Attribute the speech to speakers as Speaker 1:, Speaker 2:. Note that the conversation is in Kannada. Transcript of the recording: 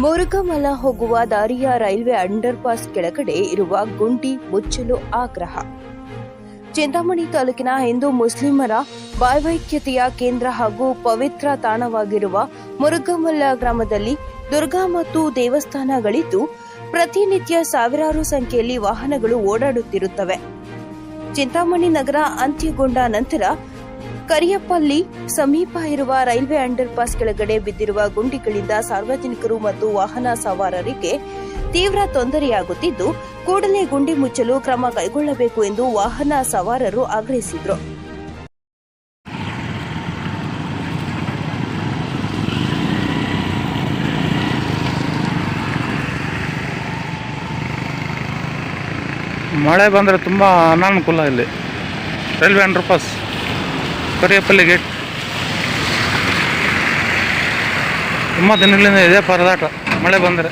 Speaker 1: ಮುರುಗಮಲ ಹೋಗುವ ದಾರಿಯ ರೈಲ್ವೆ ಅಂಡರ್ ಪಾಸ್ ಕೆಳಗಡೆ ಇರುವ ಗುಂಡಿ ಮುಚ್ಚಲು ಆಗ್ರಹ. ಚಿಂತಾಮಣಿ ತಾಲೂಕಿನ ಹಿಂದೂ ಮುಸ್ಲಿಮರ ವೈವೈಕ್ಯತೆಯ ಕೇಂದ್ರ ಹಾಗೂ ಪವಿತ್ರ ತಾಣವಾಗಿರುವ ಮುರುಘಮಲ್ಲ ಗ್ರಾಮದಲ್ಲಿ ದುರ್ಗಾ ಮತ್ತು ದೇವಸ್ಥಾನಗಳಿದ್ದು, ಪ್ರತಿನಿತ್ಯ ಸಾವಿರಾರು ಸಂಖ್ಯೆಯಲ್ಲಿ ವಾಹನಗಳು ಓಡಾಡುತ್ತಿರುತ್ತವೆ. ಚಿಂತಾಮಣಿ ನಗರ ಅಂತ್ಯಗೊಂಡ ನಂತರ ಕರಿಯಪ್ಪಲ್ಲಿ ಸಮೀಪ ಇರುವ ರೈಲ್ವೆ ಅಂಡರ್ ಪಾಸ್ ಕೆಳಗಡೆ ಬಿದ್ದಿರುವ ಗುಂಡಿಗಳಿಂದ ಸಾರ್ವಜನಿಕರು ಮತ್ತು ವಾಹನ ಸವಾರರಿಗೆ ತೀವ್ರ ತೊಂದರೆಯಾಗುತ್ತಿದ್ದು, ಕೂಡಲೇ ಗುಂಡಿ ಮುಚ್ಚಲು ಕ್ರಮ ಕೈಗೊಳ್ಳಬೇಕು ಎಂದು ವಾಹನ ಸವಾರರು ಆಗ್ರಹಿಸಿದರು.
Speaker 2: ಮಳೆ ಬಂದರೆ ತುಂಬ ಅನಾನುಕೂಲ ಇಲ್ಲಿ. ರೈಲ್ವೆ ಅಂಡರ್ ಪಾಸ್ ಕರಿಯಪ್ಪಲ್ಲಿ ಗೇಟ್ ತುಂಬ ದಿನಗಳಿಂದ ಇದೇ ಪರದಾಟ. ಮಳೆ ಬಂದರೆ.